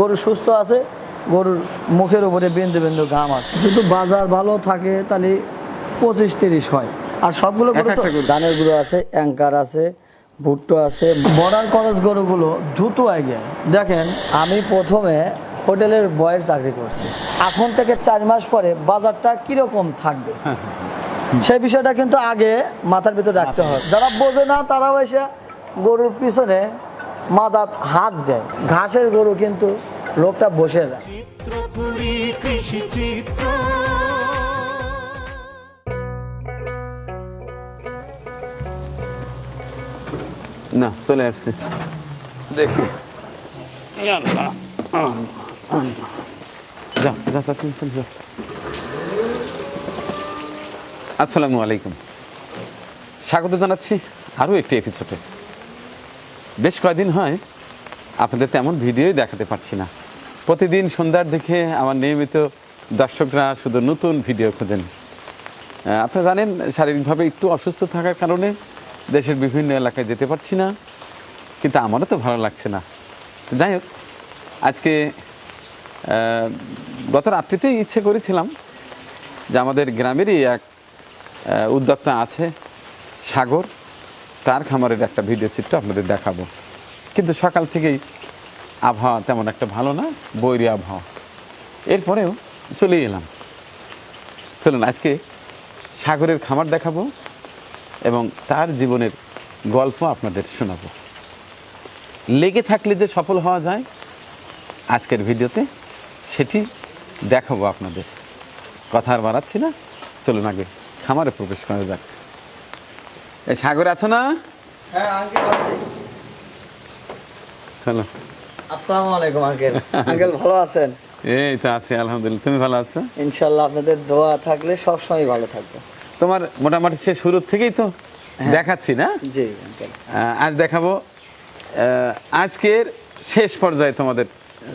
গরু সুস্থ আছে গরুর মুখের উপরে বিন্দু বিন্দু ঘাম আছে। যদি বাজার ভালো থাকে তাহলে পঁচিশ তিরিশ হয়। আর সবগুলো গরু এক তো একটা গরু। ধানের গুঁড়ো আছে অ্যাঙ্কার আছে ভুট্টো আছে। বর্ডার খরচ গরুগুলো দ্রুত আগে। দেখেন আমি প্রথমে হোটেলের বয়ের চাকরি করছি। এখন থেকে চার মাস পরে বাজারটা কীরকম থাকবে? সেই বিষয়টা কিন্তু আগে মাথার ভিতর রাখতে হয় যারা বোঝে না তারাও এসে গরুর পিছনে মাজাত হাত দেয়। ঘাসের গরু কিন্তু লোকটা বসে যায়। না চলে আসছে। দেখি। আসসালামু আলাইকুম। স্বাগত জানাচ্ছি আরও একটি এপিসোডে বেশ কয়েকদিন হয় আপনাদের তেমন ভিডিওই দেখাতে পারছি না। প্রতিদিন সন্ধ্যার দিকে আমার নিয়মিত দর্শকরা শুধু নতুন ভিডিও খোঁজেন। আপনারা জানেন, শারীরিকভাবে একটু অসুস্থ থাকার কারণে দেশের বিভিন্ন এলাকায় যেতে পারছি না, কিন্তু আমারও তো ভালো লাগছে না। যাই হোক, আজকে গত রাত্রিতেই ইচ্ছে করেছিলাম যে আমাদের গ্রামেরই এক উদ্যোক্তা আছে, সাগর, তার খামারের একটা ভিডিও চিত্র আপনাদের দেখাবো। কিন্তু সকাল থেকেই আবহাওয়া তেমন একটা ভালো না বৈরী আবহাওয়া। এরপরেও চলে এলাম। চলুন আজকে সাগরের খামার দেখাবো এবং তার জীবনের গল্প আপনাদের শোনাবো। লেগে থাকলে যে সফল হওয়া যায় আজকের ভিডিওতে সেটি দেখাবো আপনাদের। কথা আর বাড়াচ্ছি না চলুন আগে খামারে প্রবেশ করা যাক। এই সাগর আছো না? হ্যাঁ হ্যালো আসসালামু আলাইকুম আঙ্কেল। আঙ্কেল ভালো আছেন? এই তো আছি আলহামদুলিল্লাহ। তুমি ভালো আছো? ইনশাল্লাহ আপনাদের দোয়া থাকলে সব সময় ভালো থাকবে। তোমার মোটামুটি সে শুরুর থেকেই তো দেখাচ্ছি না? জি আঙ্কেল। আজ দেখাবো আজকের শেষ পর্যায়ে তোমাদের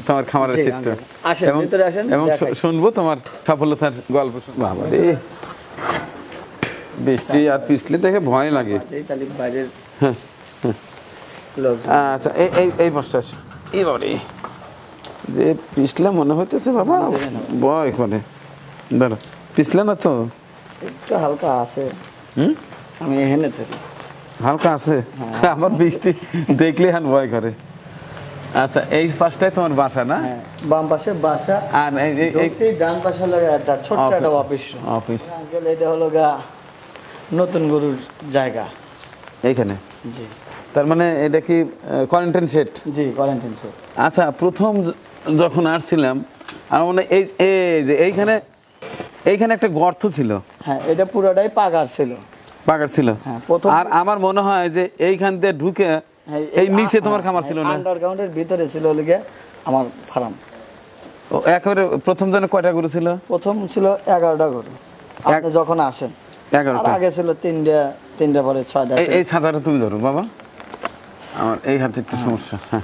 তোমার খামারের চিত্র। আসেন, এবং ভিতরে আসেন, এবং শুনব তোমার সফলতার গল্প শুনব। বাবা রে বৃষ্টি আর পিছলে দেখে ভয় লাগে। বাইরের হ্যাঁ, আচ্ছা এই এই এই বসটা বাবারে যে পিছলে মনে হইতেছে বাবা ভয় করে। দাঁড়া পিছলে না তো? একটু হালকা আছে। হুম? আমি এখানে থাকি হালকা আছে? আমার বৃষ্টি দেখলে হান ভয় করে। আচ্ছা এই পাশটাই তোমার বাসা না? হ্যাঁ বাম পাশে বাসা। আর এই ডান পাশে হলো একটা ছোট্ট একটা অফিস। অফিস। আঙ্কেল এটা হলো গা নতুন গরুর জায়গা। এইখানে? জি। তার মানে এটা কি কোয়ারেন্টাইন সেট জি কোয়ারেন্টাইন সেট আচ্ছা প্রথম যখন আসছিলাম আমার মনে এই এই যে এইখানে এইখানে একটা গর্ত ছিল। হ্যাঁ এটা পুরোটাই পাকার ছিল। পাকার ছিল। হ্যাঁ, প্রথম- আর আমার মনে হয় যে এইখান দিয়ে ঢুকে হ্যাঁ, এই নিচে তোমার খামার ছিল না? আন্ডারগ্রাউন্ডের ভিতরে ছিল হলো গিয়ে আমার ফার্ম। ও, একেবারে প্রথম জনে কয়টা গরু ছিল? প্রথম ছিল এগারোটা গরু। আপনি যখন আসেন এগারোটা। আগে ছিল তিনটা তিনটা পরে ছয়টা এই এই ছাতাটা তুমি ধরো বাবা। আমার এই হাতে একটু সমস্যা হ্যাঁ।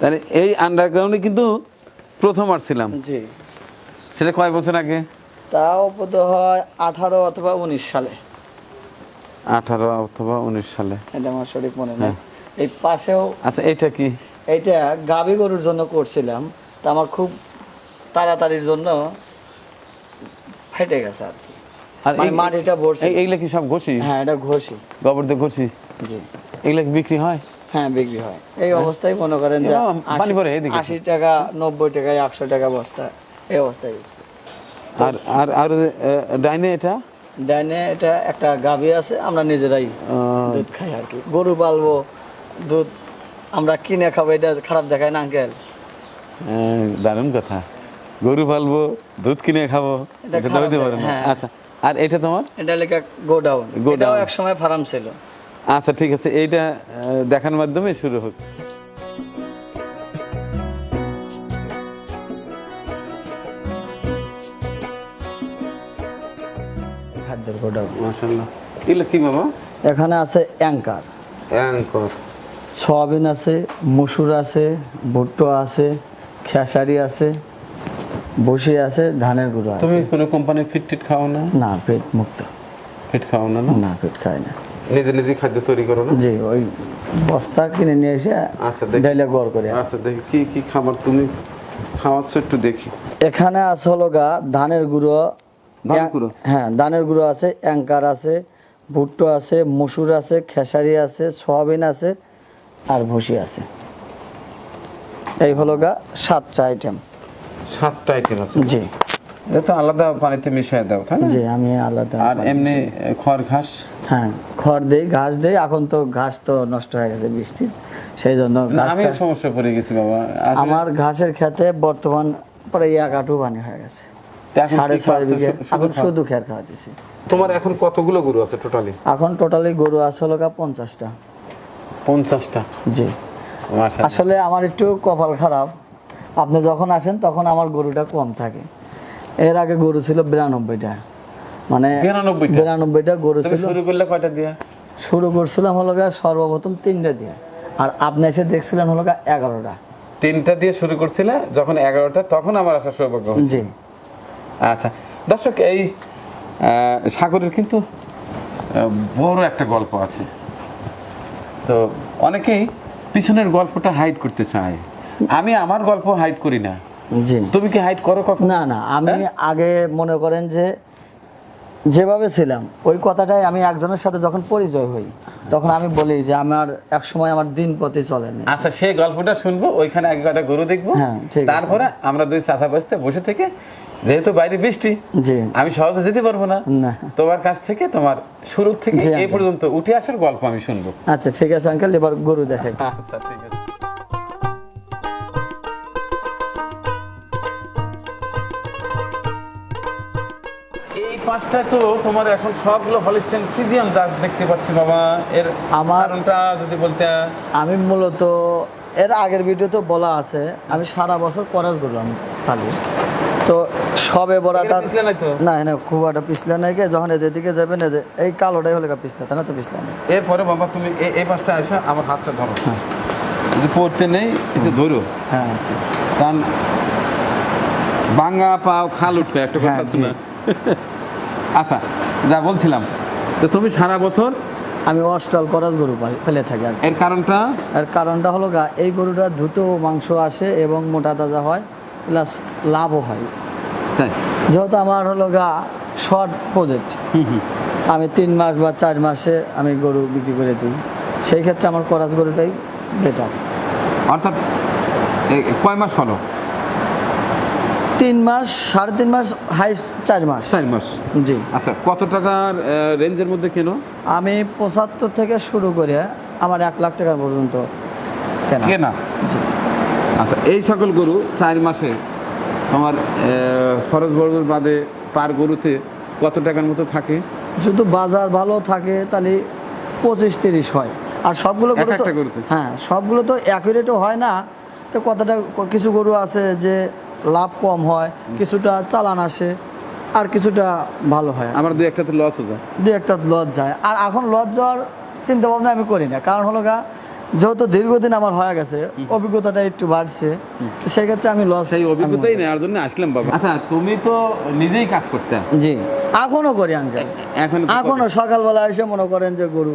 তাহলে এই আন্ডারগ্রাউন্ডে কিন্তু প্রথম আসছিলাম জি। সেটা কয় বছর আগে? তাও বোধ হয় আঠারো অথবা উনিশ সালে। আঠারো অথবা উনিশ সালে। এটা আমার সঠিক মনে নেই। হ্যাঁ। এই পাশেও আচ্ছা এটা কি? এইটা গাভী গরুর জন্য করছিলাম। তা আমার খুব তাড়াতাড়ির জন্য ফেটে গেছে আর কি। আর মানে এই- মাটিটা ভরছে। এই- এইগুলা কি সব ঘষি? হ্যাঁ এটা ঘষি। গোবর দিয়ে ঘষি? জি। এগুলা বিক্রি হয়? হ্যাঁ বিক্রি হয়। এই অবস্থায় মনে করেন যে এরকম পানি পড়ে এদিকে। আশি টাকা টাকা বস্তা এই অবস্থায় আর আর আর ডাইনে এটা? ডাইনে এটা একটা গাভী আছে আমরা নিজেরাই দুধ খাই আর কি। গরু পালবো দুধ আমরা কিনে খাব এটা খারাপ দেখায় না আঙ্কেল। দারুণ কথা। গরু পালবো দুধ কিনে খাব এটা এটা তো হইতে পারে না। হ্যাঁ। আচ্ছা আর এটা তোমার? এটা লেখা গোডাউন। গোডাউন। এক সময় ফার্ম ছিল। আচ্ছা ঠিক আছে এইটা দেখার মাধ্যমে শুরু হোক। খাদ্যের গোডাউন মাশাল্লাহ এগুলো কি বাবা? এখানে আছে অ্যাঙ্কার। অ্যাঙ্কর। সয়াবিন আছে মসুর আছে ভুট্টো আছে খেসারি আছে বসি আছে ধানের গুঁড়ো আছে। তুমি কোনো কোম্পানির ফিট টিট খাও না? না পেট মুক্ত। ফিট খাও না না? না পেট খায় না। নিজে নিজে খাদ্য তৈরি করো না? জি ওই বস্তা কিনে নিয়ে এসে আচ্ছা, দেখি। ডাইলে গড় করে আচ্ছা দেখি কি কি খাবার তুমি খাওয়াচ্ছ একটু দেখি। এখানে আছে হলো গা ধানের গুঁড়ো ধানের গুঁড়ো? হ্যাঁ ধানের গুঁড়ো আছে অ্যাঙ্কার আছে ভুট্টো আছে মসুর আছে খেসারি আছে সয়াবিন আছে আর ভুসি আছে। এই হলো গা সাতটা আইটেম সাতটা আইটেম আছে। জি। এটা তো আলাদা পানিতে মিশিয়ে দাও তাই না? জি আমি আলাদা আর এমনি খড় ঘাস? হ্যাঁ খড় দেই ঘাস দেই এখন তো ঘাস তো নষ্ট হয়ে গেছে বৃষ্টি সেই জন্য আমি সমস্যা পড়ে গেছি বাবা। আমার ঘাসের খেতে বর্তমান প্রায় এক আটু পানি হয়ে গেছে। সাড়ে ছয় বিঘে। শুধু এখন শুধু খের খাওয়াতেছি। তোমার এখন কতগুলো গরু আছে টোটালি? এখন টোটালি গরু আছে হলো পঞ্চাশটা। পঞ্চাশটা? জি। আসলে আমার একটু কপাল খারাপ। আপনি যখন আসেন তখন আমার গরুটা কম থাকে। এর আগে গরু ছিল বিরানব্বইটা। মানে 92 বিরানব্বইটা গরু ছিল। শুরু করলে কয়টা দিয়া? শুরু করছিলাম হলো সর্বপ্রথম তিনটা দিয়ে। আর আপনি এসে দেখছিলেন হলো গা এগারোটা। তিনটা দিয়ে শুরু করছিলে যখন এগারোটা তখন আমার আসার সৌভাগ্য। জি। আচ্ছা দর্শক এই সাগরের কিন্তু বড় একটা গল্প আছে। তো অনেকেই পিছনের গল্পটা হাইড করতে চায়। আমি আমার গল্প হাইড করি না। জি। তুমি কি হাইট করো কখন? না না আমি আগে মনে করেন যে যেভাবে ছিলাম ওই কথাটাই আমি একজনের সাথে যখন পরিচয় হই তখন আমি বলি যে আমার এক সময় আমার দিন পথে চলেনি। আচ্ছা সেই গল্পটা শুনব ওইখানে আগে কটা গরু দেখব। হ্যাঁ। তারপরে আমরা দুই চাষা বসতে বসে থেকে যেহেতু বাইরে বৃষ্টি জি। আমি সহজে যেতে পারব না। না। তোমার কাছ থেকে তোমার শুরু থেকে এই পর্যন্ত উঠে আসার গল্প আমি শুনব। আচ্ছা ঠিক আছে আঙ্কেল এবার গরু দেখাই। আচ্ছা ঠিক আছে। পাঁচটা তো তোমার এখন সবগুলো হলিস্টেন ফ্রিজিয়ান জাত দেখতে পাচ্ছি বাবা। এর আমার- কারণটা যদি বলতে আমি মূলত এর আগের ভিডিওতে বলা আছে আমি সারা বছর করাজ করলাম খালি। তো সবে বড়াটা? না না খুব একটা পিছলে নাই গে যখন এদের দিকে যাবেন এদের এই কালোটাই হলে পিছলে তা না তো পিছলে নেই? এরপরে বাবা তুমি এই- এই পাঁচটা এসে আমার হাতটা ধরো। যদি পড়তে নেই একটু ধরো। হ্যাঁ আচ্ছা। কারণ বাঙ্গা পাও খাল উঠবে একটা কথা হ্যাঁ। না? আচ্ছা যা বলছিলাম। তো তুমি সারা বছর আমি অস্টাল করাজ গরু পাই ফেলে থাকি আর এর কারণটা? এর কারণটা হলো গা এই গরুটা দ্রুত মাংস আসে এবং মোটা তাজা হয় প্লাস লাভও হয়। তাই? যেহেতু আমার হলো গা শর্ট প্রজেক্ট আমি তিন মাস বা চার মাসে আমি গরু বিক্রি করে দিই। সেই ক্ষেত্রে আমার করাজ গরুটাই বেটার অর্থাৎ কয় মাস ফলো? তিন মাস সাড়ে তিন মাস হাই চার মাস। চার মাস? জি। আচ্ছা কত টাকার রেঞ্জের মধ্যে কেন? আমি পঁচাত্তর থেকে শুরু করে আমার এক লাখ টাকা পর্যন্ত কেনা। আচ্ছা এই সকল গরু চার মাসে তোমার খরচ বরচ বাদে পার গরুতে কত টাকার মতো থাকে? যদি বাজার ভালো থাকে তাহলে পঁচিশ তিরিশ হয়। আর সবগুলো গরু? হ্যাঁ সবগুলো তো অ্যাকুরেটও হয় না। তো কতটা কিছু গরু আছে যে লাভ কম হয় কিছুটা চালান আসে আর কিছুটা ভালো হয়। আমার দুই একটাতে লস হয়ে যায়। দু একটা লজ যায়। আর এখন লজ যাওয়ার চিন্তা ভাবনা আমি করি না। কারণ হলো গা যেহেতু দীর্ঘদিন আমার হয়ে গেছে অভিজ্ঞতাটা একটু বাড়ছে সেই ক্ষেত্রে আমি লস সেই অভিজ্ঞতাই নেওয়ার জন্য আসলাম বাবা। আচ্ছা তুমি তো নিজেই কাজ করতে? জি। এখনও করি আঙ্কেল এখন এখনও সকালবেলা এসে মনে করেন যে গরু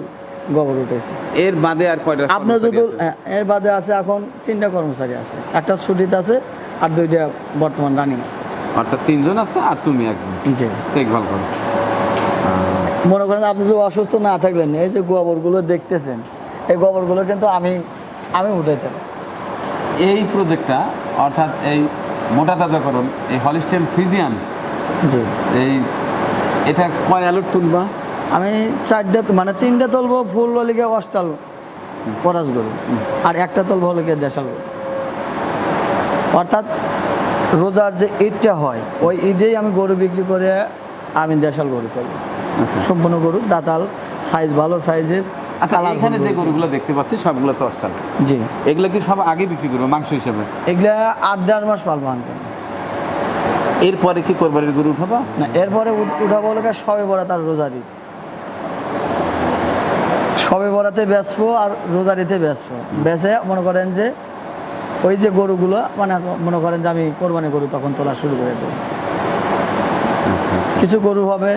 গোবর উঠেছে। এর বাদে আর কয়টা আপনার যদি হ্যাঁ, এর বাদে আছে এখন তিনটা কর্মচারী আছে। একটা ছুটিতে আছে আর দুইটা বর্তমান রানিং আছে। অর্থাৎ তিনজন আছে আর তুমি একজন। জি। দেখভাল করো। মনে করেন আপনি যে অসুস্থ না থাকলেন এই যে গোবরগুলো দেখতেছেন এই গোবরগুলো কিন্তু আমি আমি উঠাইতাম। এই প্রজেক্টটা অর্থাৎ এই মোটা তাজাকরণ এই হলিস্টেন ফ্রিজিয়ান জি। এই এটা কয় আলুর তুলবা? আমি চারটা মানে তিনটা তুলবো ফুল হলে গিয়ে অষ্টাল করাস গরু। আর একটা তুলবো হলে দেশাল। গরু অর্থাৎ রোজার যে ঈদটা হয় ওই ঈদেই আমি গরু বিক্রি করে আমি দেশাল গরু তুলবো সম্পূর্ণ গরু দাতাল সাইজ ভালো সাইজের আচ্ছা কালার এখানে যে গরুগুলো দেখতে পাচ্ছি সবগুলো তো অস্টাল। জি। এগুলো কি সব আগে বিক্রি করব মাংস হিসেবে? এগুলা আট দেড় মাস পালবো আনতে এরপরে কি কোরবানির গরু উঠাবা? না এরপরে উঠ- উঠাবো লোকে সবে বড়া তার রোজার ঈদ। সবে বড়াতে আর রোজার ঈদে বেচবো। বেচে মনে করেন যে ওই যে গরুগুলো মানে মনে করেন যে আমি কোরবানি গরু তখন তোলা শুরু করে দেবো। কিছু গরু হবে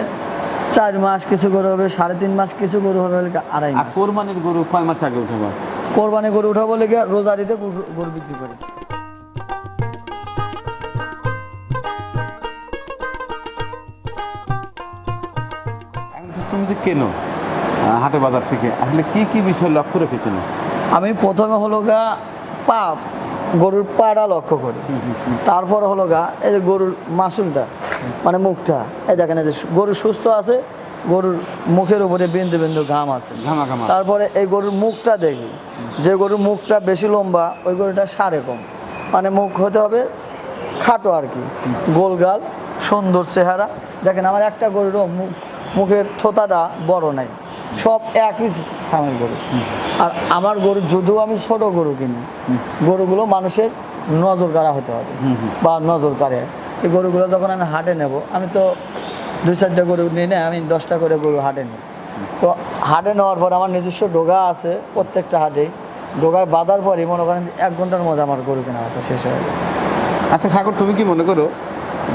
চার মাস কিছু গরু হবে সাড়ে তিন মাস কিছু গরু হবে আড়াই মাস। কোরবানির গরু কয় মাস আগে উঠাবা? কোরবানি গরু উঠাবো লেগে রোজারিতে গরু বিক্রি করি। তো তুমি যে কেনো হাটে বাজার থেকে আসলে কি কি বিষয় লক্ষ্য রেখে কেনো? আমি প্রথমে হলো গা পা গরুর পাটা লক্ষ্য করি। তারপর হলো গা এই যে গরুর মাসুলটা মানে মুখটা এই দেখেন এই যে গরু সুস্থ আছে গরুর মুখের উপরে বিন্দু বিন্দু ঘাম আছে। তারপরে এই গরুর মুখটা দেখি যে গরুর মুখটা বেশি লম্বা ওই গরুটা সারে কম। মানে মুখ হতে হবে খাটো আর কি গোলগাল সুন্দর চেহারা। দেখেন আমার একটা গরুরও মুখ মুখের থোতাটা বড় নাই। সব একই সামের গরু। আর আমার গরু যদিও আমি ছোট গরু কিনি গরুগুলো মানুষের নজর কাড়া হতে হবে বা নজর কাড়ে। এই গরুগুলো যখন আমি হাটে নেব আমি তো দুই চারটে গরু নিই না আমি দশটা করে গরু হাটে নিই। তো হাটে নেওয়ার পর আমার নিজস্ব ডোগা আছে প্রত্যেকটা হাটে। ডোগায় বাঁধার পরই মনে করেন এক ঘণ্টার মধ্যে আমার গরু কেনা আছে শেষ হয়ে আচ্ছা সাগর তুমি কি মনে করো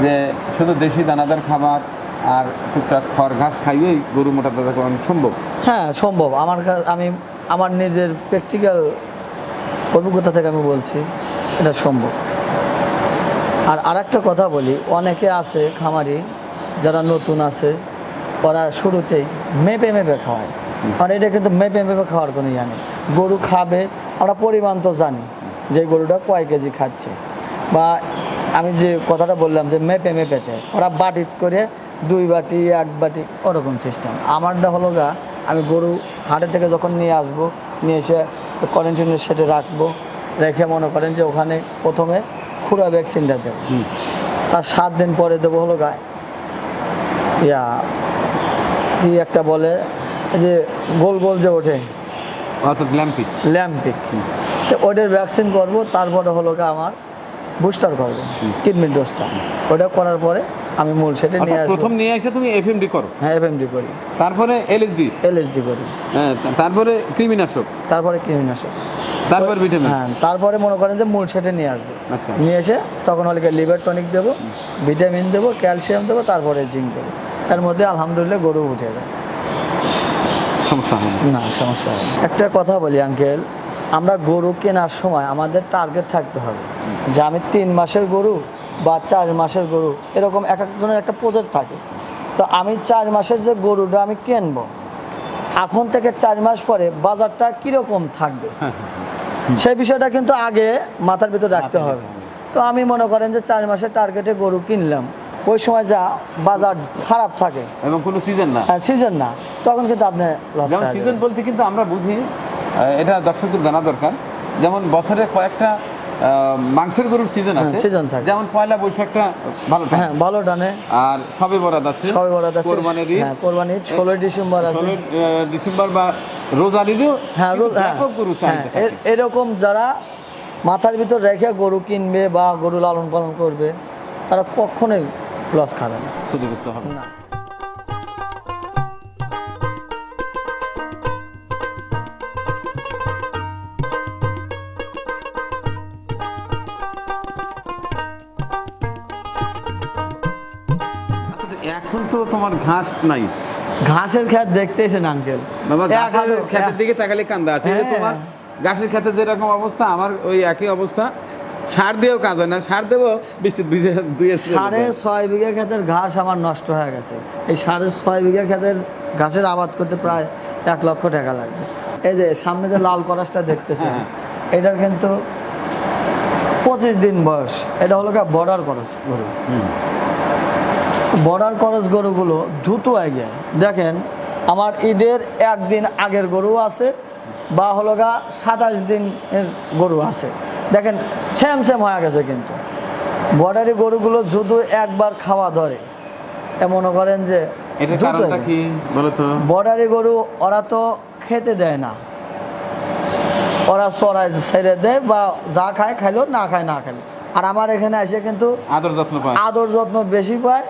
যে শুধু দেশি দানাদার খাবার আর টুকটাক খড় ঘাস খাইয়েই গরু মোটা তাজা করানো সম্ভব? হ্যাঁ সম্ভব। আমার আমি আমার নিজের প্র্যাকটিক্যাল অভিজ্ঞতা থেকে আমি বলছি এটা সম্ভব। আর আরেকটা কথা বলি অনেকে আছে খামারি যারা নতুন আছে ওরা শুরুতেই মেপে মেপে খাওয়ায়। আর এটা কিন্তু মেপে মেপে খাওয়ার কোনো ইয়া নেই। গরু খাবে আমরা পরিমাণ তো জানি যে গরুটা কয় কেজি খাচ্ছে। বা আমি যে কথাটা বললাম যে মেপে মেপেতে ওরা বাটিত করে দুই বাটি এক বাটি ওরকম সিস্টেম আমারটা হলো গা আমি গরু হাটে থেকে যখন নিয়ে আসব নিয়ে এসে কোয়ারেন্টাইনের সেটে রাখব রেখে মনে করেন যে ওখানে প্রথমে খুরা ভ্যাকসিনটা দেবো। তার সাত দিন পরে দেবো হলো গায়ে ইয়া কি একটা বলে যে গোল গোল যে ওঠে। অর্থাৎ ল্যাম্পি ল্যাম্পিক তো ওটার ভ্যাকসিন করব তারপরে হলো গা আমার বুস্টার করব কিডনির ডোজটা ওটা করার পরে আমি মূল সেটে নিয়ে আসব। প্রথম নিয়ে এসে তুমি এফএমডি করো। হ্যাঁ এফএমডি করি। তারপরে এলএসডি এলএসডি করি। হ্যাঁ তারপরে কৃমিনাশক? তারপরে কৃমিনাশক। তারপর ভিটামিন? হ্যাঁ তারপরে মনে করেন যে মূল সেটে নিয়ে আসব। আচ্ছা। নিয়ে এসে তখন হলে লিভার টনিক দেবো ভিটামিন দেবো ক্যালসিয়াম দেবো তারপরে জিঙ্ক দেবো। এর মধ্যে আলহামদুলিল্লাহ গরু উঠে যায়। সমস্যা। না। সমস্যা একটা কথা বলি আঙ্কেল আমরা গরু কেনার সময় আমাদের টার্গেট থাকতে হবে। যে আমি তিন মাসের গরু বা চার মাসের গরু এরকম এক একজনের একটা প্রজেক্ট থাকে। তো আমি চার মাসের যে গরুটা আমি কিনবো এখন থেকে চার মাস পরে বাজারটা কীরকম থাকবে? সেই বিষয়টা কিন্তু আগে মাথার ভিতর রাখতে হবে। তো আমি মনে করেন যে চার মাসের টার্গেটে গরু কিনলাম ওই সময় যা বাজার খারাপ থাকে। এবং কোনো সিজন না। হ্যাঁ সিজন না। তখন কিন্তু আপনি সিজন বলতে কিন্তু আমরা বুঝি এটা দর্শকদের জানা দরকার। যেমন বছরে কয়েকটা মাংসের গরুর সিজন হ্যাঁ, আছে। season থাকে। যেমন পয়লা বৈশাখটা ভালো হ্যাঁ ভালো টানে। আর সবে বরাদ আছে। সবাই বরাদ আছে। কোরবানির হ্যাঁ কোরবানির ষোলোই ডিসেম্বর আছে। ডিসেম্বর বা রোজার ঈদেও হ্যাঁ রোজ- হ্যাঁ, ব্যাপক গরু হ্যাঁ, চাহিদা এরকম যারা মাথার ভিতর রেখে গরু কিনবে বা গরু লালন পালন করবে তারা কখনোই লস খাবে না। ক্ষতিগ্রস্ত হবে না। তোমার ঘাস নাই। ঘাসের খেত দেখতেছেন আঙ্কেল বাবা ঘাসের ক্ষেতের দিকে তাকালে কান্দা আছে। হ্যাঁ। তোমার ঘাসের ক্ষেতে যেরকম অবস্থা আমার ওই একই অবস্থা। সার দিয়েও কাজ হয় না। সার দেবো বৃষ্টি দুই সাড়ে ছয় বিঘা ক্ষেতের ঘাস আমার নষ্ট হয়ে গেছে। এই সাড়ে ছয় বিঘা ক্ষেতের ঘাসের আবাদ করতে প্রায় এক লক্ষ টাকা লাগবে। এই যে সামনে যে লাল করাসটা দেখতেছেন হ্যাঁ। এটার কিন্তু পঁচিশ দিন বয়স। এটা হলো বর্ডার করস গরু বর্ডার করস গরুগুলো দ্রুত আগে দেখেন আমার ঈদের একদিন আগের গরু আছে বা হলো গা সাতাশ দিনের গরু আছে। দেখেন সেম সেম হয়ে গেছে কিন্তু। বর্ডারি গরুগুলো শুধু একবার খাওয়া ধরে। এ মনে করেন যে বর্ডারি গরু ওরা তো খেতে দেয় না। ওরা চড়াই ছেড়ে দেয় বা যা খায় খাইলো না খায় না খাইলো। আর আমার এখানে এসে কিন্তু আদর যত্ন আদর যত্ন বেশি পায়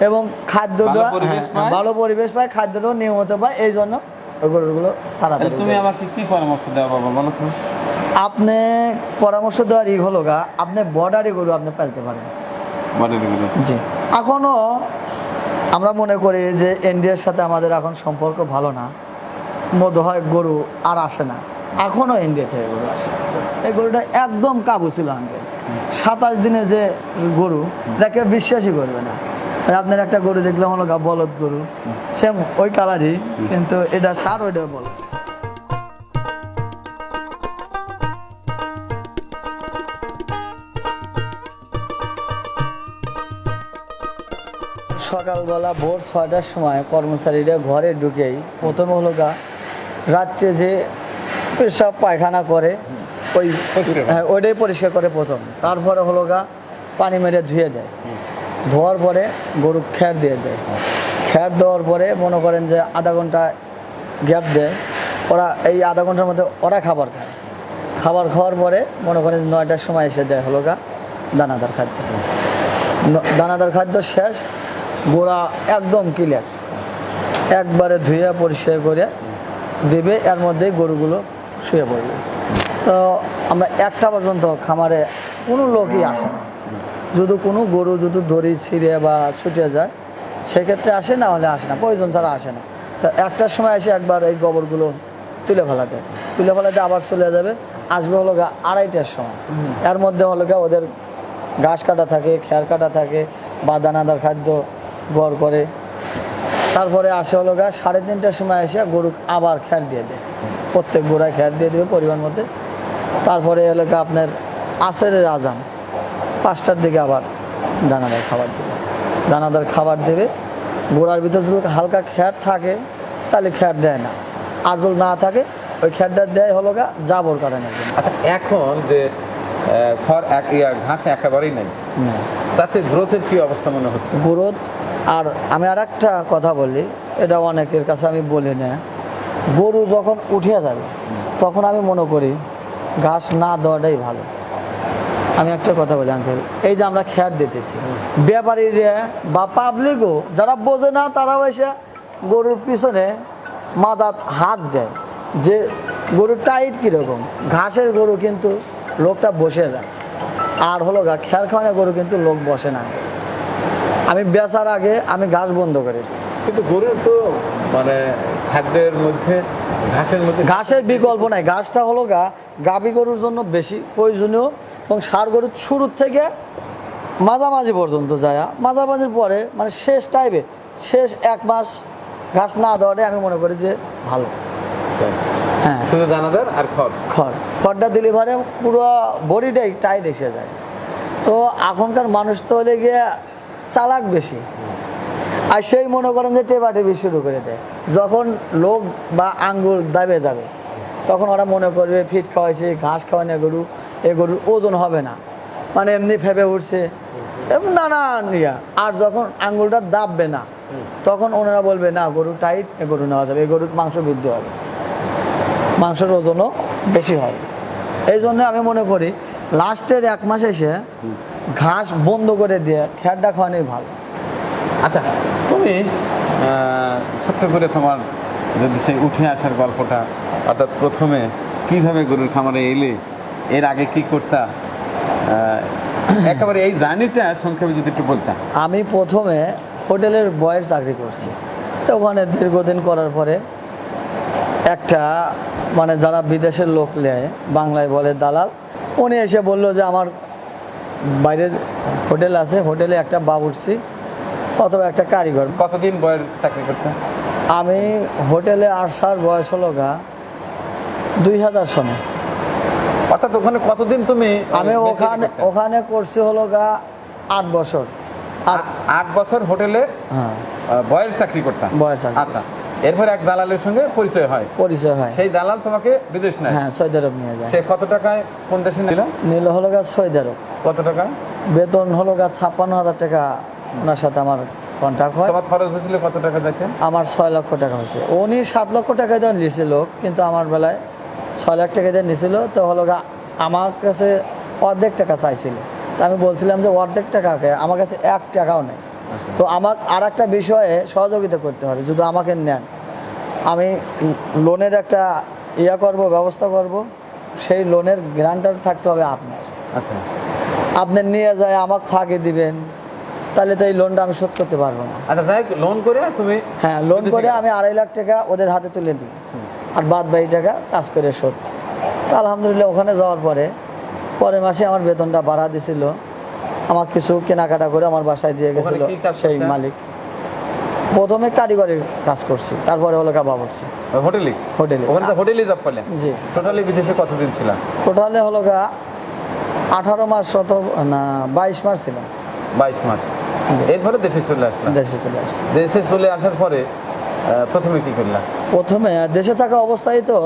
এবং খাদ্যটা ভালো পরিবেশ হ্যাঁ, পায়। ভালো পরিবেশ পায় খাদ্যটাও নিয়মিত পায় এই জন্য ওই গরুগুলো তাড়াতাড়ি তুমি আমাকে কি পরামর্শ দেওয়া বাবা বলো তো। আপনি পরামর্শ দেওয়ার ই হলো গা আপনি বর্ডারি গরু আপনি পালতে পারেন। জি। এখনও আমরা মনে করি যে ইন্ডিয়ার সাথে আমাদের এখন সম্পর্ক ভালো না। মধ্য হয় গরু আর আসে না। এখনও ইন্ডিয়া থেকে গরু আসে। এই গরুটা একদম কাবু ছিল আঙ্কেল সাতাশ দিনে যে গরু এটাকে বিশ্বাসই করবে না। আপনার একটা গরু দেখলাম হলো গা বলদ গরু। সেম ওই কালারই কিন্তু এটা সার ওইটা বলদ। সকালবেলা ভোর ছয়টার সময় কর্মচারীরা ঘরে ঢুকেই প্রথম হলো গা রাত্রে যে পেশাব পায়খানা করে ওই হ্যাঁ ওইটাই পরিষ্কার করে প্রথম। তারপরে হলো গা পানি মেরে ধুয়ে দেয়। ধোয়ার পরে গরু খ্যার দিয়ে দেয়। খ্যার দেওয়ার পরে মনে করেন যে আধা ঘণ্টা গ্যাপ দেয়। ওরা এই আধা ঘণ্টার মধ্যে ওরা খাবার খায়। খাবার খাওয়ার পরে মনে করেন নয়টার সময় এসে দেয় হলো গা দানাদার খাদ্য। দানাদার খাদ্য শেষ, গোড়া একদম ক্লিয়ার একবারে ধুয়ে পরিষ্কার করে দেবে, এর মধ্যেই গরুগুলো শুয়ে পড়বে। তো আমরা একটা পর্যন্ত খামারে কোনো লোকই আসে না। যদি কোনো গরু যদি দড়ি ছিঁড়ে বা ছুটে যায়, সেক্ষেত্রে আসে, না হলে আসে না, প্রয়োজন ছাড়া আসে না। তা একটার সময় এসে একবার এই গোবরগুলো তুলে ফেলাতে তুলে ফেলাতে আবার চলে যাবে, আসবে হলো গা আড়াইটার সময়। এর মধ্যে হলো গা ওদের ঘাস কাটা থাকে, খেয়ার কাটা থাকে বা দানাদার খাদ্য গড় করে। তারপরে আসে হলো গা সাড়ে তিনটার সময় এসে গরু আবার খ্যার দিয়ে দেয়। প্রত্যেক গোড়ায় খ্যার দিয়ে দেবে পরিমাণ মধ্যে। তারপরে হলো গা আপনার আসরের আজান। পাঁচটার দিকে আবার দানাদার খাবার দেবে। দানাদার খাবার দেবে। গোড়ার ভিতর যদি হালকা খ্যার থাকে তাহলে খ্যার দেয় না। আজল না থাকে ওই খ্যারটা দেয় হলো গা জাবর কাটানোর জন্য আচ্ছা এখন যে খড় এক ইয়া, ঘাস একেবারেই নেই তাতে গ্রোথের কি অবস্থা মনে হচ্ছে? গ্রোথ আর আমি আর একটা কথা বলি এটা অনেকের কাছে আমি বলি না। গরু যখন উঠে যাবে তখন আমি মনে করি ঘাস না দেওয়াটাই ভালো। আমি একটা কথা বলি আঙ্কেল এই যে আমরা খ্যার দিতেছি, ব্যাপারীরা বা পাবলিকও যারা বোঝে না, তারাও এসে গরুর পিছনে মাজাত হাত দেয় যে গরুর টাইট কীরকম। ঘাসের গরু কিন্তু লোকটা বসে যায় আর হলো গা, খ্যার খাওয়ানো গরু কিন্তু লোক বসে না। আমি বেচার আগে আমি ঘাস বন্ধ করে কিন্তু গরুর তো মানে খাদ্যের মধ্যে ঘাসের মধ্যে ঘাসের বিকল্প নাই। ঘাসটা হলো গা গাভী গরুর জন্য বেশি প্রয়োজনীয় এবং সার গরুর শুরুর থেকে মাঝামাঝি পর্যন্ত যায় মাঝামাঝির পরে মানে শেষ টাইমে শেষ এক মাস ঘাস না দেওয়াটাই আমি মনে করি যে ভালো। হ্যাঁ। শুধু দানাদার আর খড়? খড়। খড়টা দিলে পরে পুরো বডিটাই টাইট এসে যায়। তো এখনকার মানুষ তো হলে গিয়ে চালাক বেশি। আর সেই মনে করেন যে টেপা টেপি শুরু করে দেয়। যখন লোক বা আঙ্গুল দাবে যাবে, তখন ওরা মনে করবে, ফিট খাওয়াইছে, ঘাস খাওয়ানো গরু, এ গরুর ওজন হবে না। মানে এমনি ফেপে উঠছে নানান ইয়া। আর যখন আঙ্গুলটা দাববে না, তখন ওনারা বলবে, না, গরু টাইট, এ গরু নেওয়া যাবে এই গরুর মাংস বৃদ্ধি হবে। মাংসের ওজনও বেশি হয় এই জন্য আমি মনে করি, লাস্টের এক মাস এসে ঘাস বন্ধ করে দিয়ে খেয়ারটা খাওয়ানোই ভালো। আচ্ছা তুমি ছোট্ট করে তোমার যদি সেই উঠে আসার গল্পটা অর্থাৎ প্রথমে কীভাবে গরুর খামারে এলে, এর আগে কি করতা? একেবারে এই জার্নিটা সংক্ষেপে যদি একটু বলতাম আমি প্রথমে হোটেলের বয়ের চাকরি করছি। তো ওখানে দীর্ঘদিন করার পরে একটা মানে যারা বিদেশের লোক নেয়, বাংলায় বলে দালাল, উনি এসে বলল যে আমার বাইরের হোটেল আছে, হোটেলে একটা বাবুর্চি অথবা একটা কারিগর। কতদিন বয়ের চাকরি করতে? আমি হোটেলে আসার বয়স হলো গা দুই হাজার সনে। অর্থাৎ ওখানে কতদিন তুমি আমি ওখানে ওখানে করছি হলো গা আট বছর। আর আট বছর হোটেলে হ্যাঁ। বয়ের চাকরি করতাম? বয়ের চাকরি আচ্ছা এরপর এক দালালের সঙ্গে পরিচয় হয়। পরিচয় হয়। সেই দালাল তোমাকে বিদেশ নেয়? হ্যাঁ সৌদি আরব নিয়ে যায়। সে কত টাকায় কোন দেশে নিল? নিল হলো গা সৌদি আরব। কত টাকা বেতন হলো গা ছাপ্পান্ন হাজার টাকা ওনার সাথে আমার কন্ট্যাক্ট হয়। তোমার খরচ হয়েছিল কত টাকা দেখেন? আমার ছয় লক্ষ টাকা হয়েছে। উনি সাত লক্ষ টাকা দিয়ে নিয়েছিল কিন্তু আমার বেলায় ছয় লাখ টাকা দিয়ে নিয়েছিল তো হলো আমার কাছে অর্ধেক টাকা চাইছিল। তো আমি বলছিলাম যে অর্ধেক টাকাকে আমার কাছে এক টাকাও নেই। তো আমার আর একটা বিষয়ে সহযোগিতা করতে হবে যদি আমাকে নেন। আমি লোনের একটা ইয়া করব ব্যবস্থা করব সেই লোনের গ্রান্টার থাকতে হবে আপনার। আচ্ছা। আপনি নিয়ে যায় আমাকে ফাঁকি দিবেন। তাহলে তো এই লোনটা আমি শোধ করতে পারব না। আচ্ছা যাই লোন করে তুমি হ্যাঁ লোন করে আমি আড়াই লাখ টাকা ওদের হাতে তুলে দিই। আর বাদ বাকি টাকা কাজ করে শোধ। তো আলহামদুলিল্লাহ ওখানে যাওয়ার পরে পরের মাসে আমার বেতনটা বাড়া দিছিল। আমার কিছু কেনাকাটা করে আমার বাসায় দিয়ে গেছিল সেই মালিক। প্রথমে কারিগরের কাজ করছি তারপরে হলো কাবা করছি। হোটেলে? হোটেলে। ওখানে হোটেলে জব করলেন? জি। টোটালি বিদেশে কতদিন ছিলাম টোটালে হলো গা আঠারো মাস শত না বাইশ মাস ছিল বাইশ মাস। এরপরে দেশে চলে আসলাম। দেশে চলে আসছি দেশে চলে আসার পরে প্রথমে কি করলাম? প্রথমে দেশে থাকা অবস্থায় তো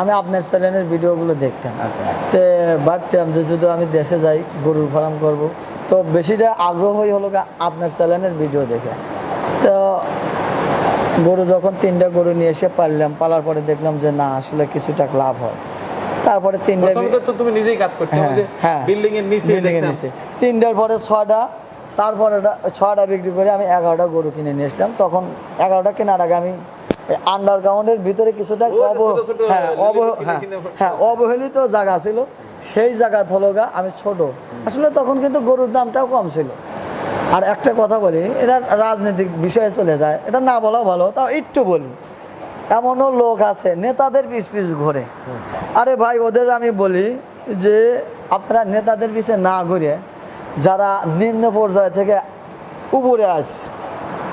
আমি আপনার চ্যানেলের ভিডিওগুলো দেখতাম। আচ্ছা। তে ভাবতাম যে যদি আমি দেশে যাই গরুর ফার্ম করব। তো বেশিটা আগ্রহই হলো আপনার চ্যানেলের ভিডিও দেখে। তো গরু যখন তিনটা গরু নিয়ে এসে পারলাম পালার পরে দেখলাম যে না আসলে কিছুটা লাভ হয়। তারপরে তিনটা তুমি নিজেই কাজ করছ হ্যাঁ, হ্যাঁ। বিল্ডিং এর নিচে। তিনটার পরে ছয়টা তারপরে ছয়টা বিক্রি করে আমি এগারোটা গরু কিনে নিয়ে আসলাম তখন এগারোটা কেনার আগে আমি আন্ডারগ্রাউন্ডের ভিতরে কিছুটা অব ছোট ছোট হ্যাঁ অব হ্যাঁ হ্যাঁ অবহেলিত জায়গা ছিল। সেই জায়গা হলো গা আমি ছোট। আসলে তখন কিন্তু গরুর দামটাও কম ছিল। আর একটা কথা বলি এটা রাজনৈতিক বিষয়ে চলে যায়। এটা না বলাও ভালো তাও একটু বলি। এমনও লোক আছে নেতাদের পিস পিস ঘোরে। আরে ভাই ওদের আমি বলি যে আপনারা নেতাদের পিছে না ঘুরে যারা নিম্ন পর্যায় থেকে উপরে আসছে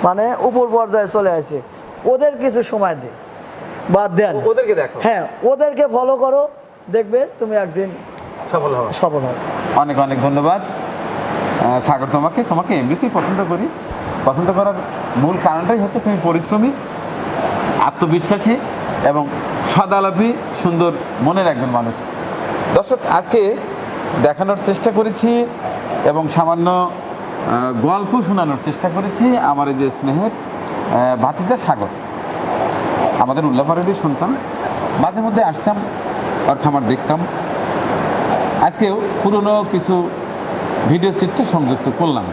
মানে উপর পর্যায়ে চলে আসে ওদের কিছু সময় দে। বাদ দেন। ওদেরকে দেখো। হ্যাঁ ওদেরকে ফলো করো দেখবে তুমি একদিন সফল হবে। সফল হবে। অনেক অনেক ধন্যবাদ। সাগর তোমাকে তোমাকে এমনিতেই পছন্দ করি। পছন্দ করার মূল কারণটাই হচ্ছে তুমি পরিশ্রমী আত্মবিশ্বাসী এবং সদালাপী সুন্দর মনের একজন মানুষ। দর্শক আজকে দেখানোর চেষ্টা করেছি এবং সামান্য গল্প শোনানোর চেষ্টা করেছি আমার এই যে স্নেহের ভাতিজা সাগর। আমাদের উল্লাপাড়ারই শুনতাম মাঝে মধ্যে আসতাম, ওর খামার দেখতাম। আজকেও পুরনো কিছু ভিডিও চিত্র সংযুক্ত করলাম।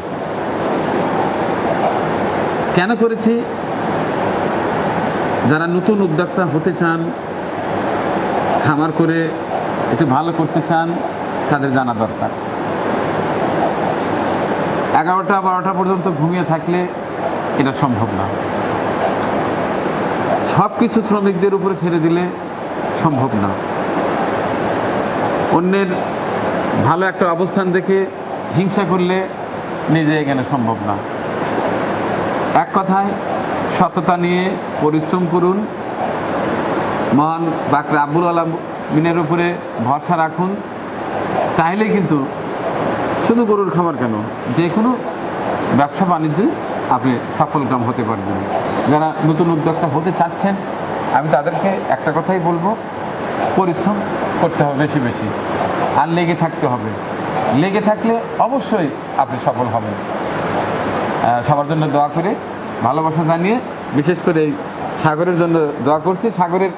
কেন করেছি? যারা নতুন উদ্যোক্তা হতে চান, খামার করে একটু ভালো করতে চান, তাদের জানা দরকার। এগারোটা বারোটা পর্যন্ত ঘুমিয়ে থাকলে এটা সম্ভব না। সব কিছু শ্রমিকদের উপরে ছেড়ে দিলে সম্ভব না। অন্যের ভালো একটা অবস্থান দেখে হিংসা করলে নিজে এখানে সম্ভব না। এক কথায়, সততা নিয়ে পরিশ্রম করুন। মহান বাকর আব্বুল আলমিনের উপরে ভরসা রাখুন। তাহলেই কিন্তু শুধু গরুর খাবার কেন? যে কোনো ব্যবসা বাণিজ্যে আপনি সফল কাম হতে পারবেন। যারা নতুন উদ্যোক্তা হতে চাচ্ছেন, আমি তাদেরকে একটা কথাই বলব, পরিশ্রম করতে হবে বেশি বেশি। আর লেগে থাকতে হবে। লেগে থাকলে অবশ্যই আপনি সফল হবেন। সবার জন্য দোয়া করে, ভালোবাসা জানিয়ে, বিশেষ করে এই সাগরের জন্য দোয়া করছি। সাগরের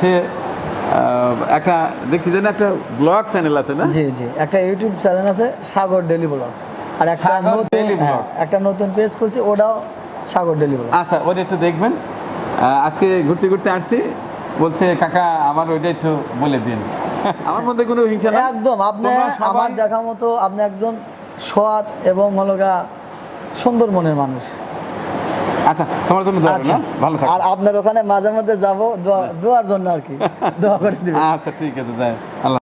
সে একটা দেখি যেন একটা ব্লগ চ্যানেল আছে না? জি জি। একটা ইউটিউব চ্যানেল আছে সাগর ডেলি ব্লগ আর একটা নতুন হ্যাঁ, একটা নতুন পেজ করছি ওটাও সাগর ডেলি ব্লগ আচ্ছা ওটা একটু দেখবেন। আজকে ঘুরতে ঘুরতে আসছি। বলছে কাকা আমার ওইটা একটু বলে দিন। আমার মধ্যে কোনো হিংসা না একদম আপনি আমার দেখা মতো আপনি একজন সৎ এবং হলো গা সুন্দর মনের মানুষ। আচ্ছা তোমার জন্য দোয়া রইল, আচ্ছা হ্যাঁ? ভালো থাকো। আর আপনার ওখানে মাঝে মধ্যে যাব দোয়ার জন্য আর কি। দোয়া করে দিবেন। আচ্ছা ঠিক আছে যাই। আল্লাহ